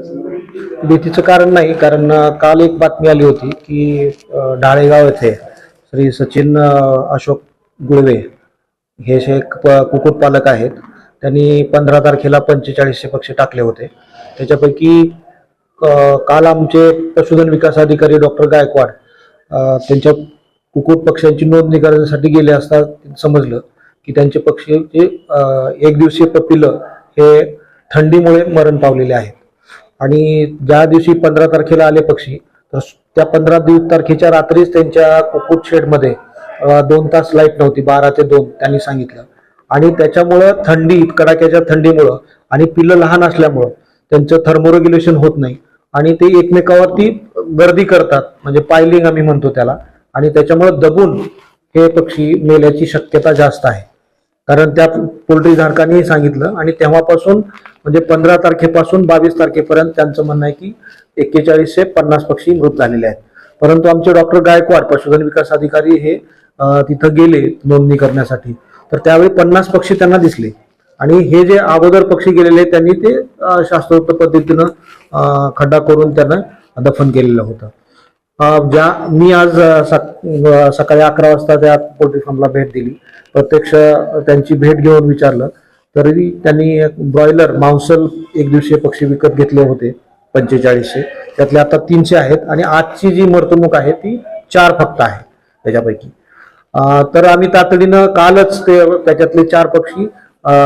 भीतीचं कारण नाही कारण काल एक बातमी आली होती की डाळेगाव येथे श्री सचिन अशोक गुळवे हे जे प- कुक्कुटपालक आहेत. त्यांनी पंधरा तारखेला पंचेचाळीसशे पक्षी टाकले होते. त्याच्यापैकी काल आमचे पशुधन विकास अधिकारी डॉक्टर गायकवाड त्यांच्या कुक्कुट पक्ष्यांची नोंदणी करण्यासाठी गेले असता समजलं की त्यांचे पक्षी जे एक दिवसीय पिल्लं हे थंडीमुळे मरण पावलेले आहेत. आणि ज्या दिवशी पंधरा तारखेला आले पक्षी तर त्या पंधरा दिवस तारखेच्या रात्रीच त्यांच्या कुक्कुट शेडमध्ये दोन तास लाइट नव्हती बारा ते दोन त्यांनी सांगितलं. आणि त्याच्यामुळं थंडी कडाक्याच्या थंडीमुळं आणि पिल्लं लहान असल्यामुळं त्यांचं थर्मोरेग्युलेशन होत नाही. आणि ते एकमेकावरती गर्दी करतात म्हणजे पायलिंग आम्ही म्हणतो त्याला. आणि त्याच्यामुळं दबून हे पक्षी मेल्याची शक्यता जास्त आहे. कारण त्या पोल्ट्री धारकांनी सांगितलं आणि तेव्हापासून म्हणजे पंधरा तारखेपासून बावीस तारखेपर्यंत त्यांचं म्हणणं आहे की एक्केचाळीसशे पन्नास पक्षी मृत झालेले आहेत. परंतु आमचे डॉक्टर गायकवाड पशुधन विकास अधिकारी हे तिथं गेले नोंदणी करण्यासाठी. तर त्यावेळी पन्नास पक्षी त्यांना दिसले. आणि हे जे अगोदर पक्षी गेलेले त्यांनी ते शास्त्रोक्त पद्धतीनं खड्डा करून त्यांना दफन केलेलं होतं. ज्या मी आज सकाळी अकरा वाजता त्या पोल्ट्री फार्मला भेट दिली. प्रत्यक्ष त्यांची भेट घेऊन विचारलं. तरी त्यांनी ब्रॉयलर मांसल एक दिवसीय पक्षी विकत घेतले होते पंचेचाळीसशे. त्यातले आता तीनशे आहेत आणि आजची जी मर्तणूक आहे ती चार फक्त आहे त्याच्यापैकी. तर आम्ही तातडीनं कालच ते त्याच्यातले चार पक्षी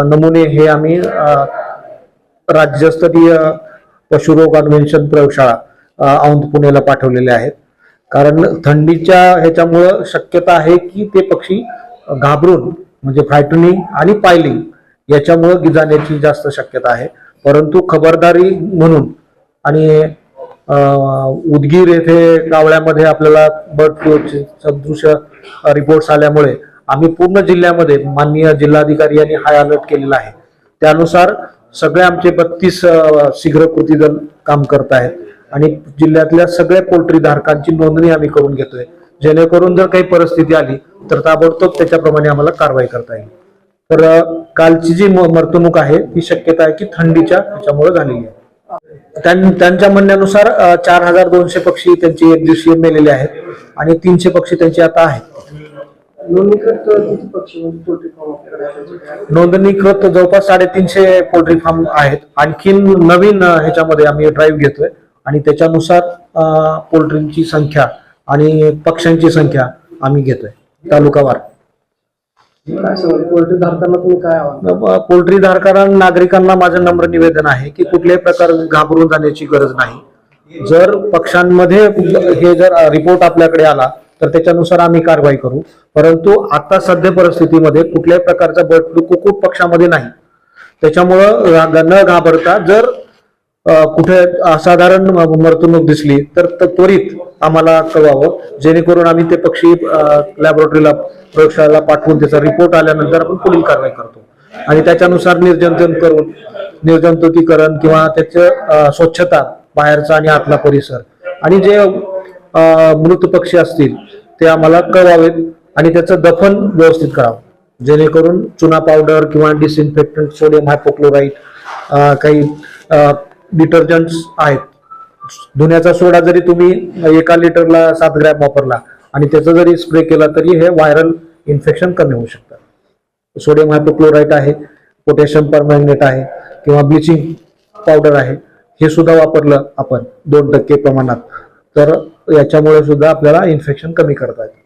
नमुने हे आम्ही राज्यस्तरीय पशुरोग अन्वेषण प्रयोगशाळा औंध पुणेला पाठवलेले आहेत. कारण थंडीच्या ह्याच्यामुळं शक्यता आहे की ते पक्षी घाबरून म्हणजे फ्रायटनिंग आणि पायलिंग याच्यामुळं गिजाण्याची जास्त शक्यता आहे. परंतु खबरदारी म्हणून आणि उदगीर येथे कावळ्यामध्ये आपल्याला बर्ड फ्लूचे सदृश रिपोर्ट्स आल्यामुळे आम्ही पूर्ण जिल्ह्यामध्ये माननीय जिल्हाधिकारी यांनी हाय अलर्ट केलेला आहे. त्यानुसार सगळे आमचे बत्तीस शीघ्र कृती दल काम करत आहेत. आणि जिल्ह्यातल्या सगळ्या पोल्ट्री धारकांची नोंदणी आम्ही करून घेतोय. जेणेकरून जर काही परिस्थिती आली तर ताबडतोब त्याच्याप्रमाणे आम्हाला कारवाई करता येईल. तर कालची जी म- मर्तणूक आहे ती शक्यता आहे की थंडीच्या ह्याच्यामुळे झालेली आहे. त्यां- त्यांच्या म्हणण्यानुसार चार हजार दोनशे पक्षी त्यांचे एक दिवसीय मेलेले आहेत आणि तीनशे पक्षी त्यांचे आता आहेत. नोंदणीकृत म्हणजे जवळपास साडेतीनशे पोल्ट्री फार्म आहेत. आणखीन नवीन ह्याच्यामध्ये आम्ही ड्राईव्ह घेतोय. आणि त्याच्यानुसार पोल्ट्रींची संख्या आणि पक्ष्यांची संख्या आम्ही घेतोय. तालुकावार पोल्ट्री धारकांना तुम्ही काय पोल्ट्री धारकांना नागरिकांना माझं नम्र निवेदन आहे की कुठल्याही प्रकार घाबरून जाण्याची गरज नाही. जर पक्षांमध्ये हे जर रिपोर्ट आपल्याकडे आला तर त्याच्यानुसार आम्ही कारवाई करू. परंतु आता सध्या परिस्थितीमध्ये कुठल्याही प्रकारचा बर्ड फ्लू कुक्कुट पक्षामध्ये नाही. त्याच्यामुळं न घाबरता जर कुठे असाधारण मर्तणूक दिसली तर त्वरित आम्हाला कळवावं. जेणेकरून आम्ही ते पक्षी लॅबोरेटरीला प्रयोगशाळेला पाठवून त्याचा रिपोर्ट आल्यानंतर आपण पुढील कारवाई करतो. आणि त्याच्यानुसार निर्जंतन करून निर्जंतुकीकरण किंवा त्याचं स्वच्छता बाहेरचा आणि आतला परिसर. आणि जे मृत पक्षी असतील ते आम्हाला कळवावेत आणि त्याचं दफन व्यवस्थित करावं. जेणेकरून चुना पावडर किंवा डिसइन्फेक्टंट सोडियम हायपोक्लोराईड काही डिटर्जंट्स आहेत. धुण्याचा सोडा जरी तुम्ही एका लिटरला सात ग्रॅम वापरला आणि त्याचा जरी स्प्रे केला तरी हे व्हायरल इन्फेक्शन कमी होऊ शकतं सोडियम हायपोक्लोराईट आहे पोटॅशियम परमॅग्नेट आहे किंवा ब्लिचिंग पावडर आहे हे सुद्धा वापरलं आपण दोन टक्के प्रमाणात. तर याच्यामुळे सुद्धा आपल्याला इन्फेक्शन कमी करता येतं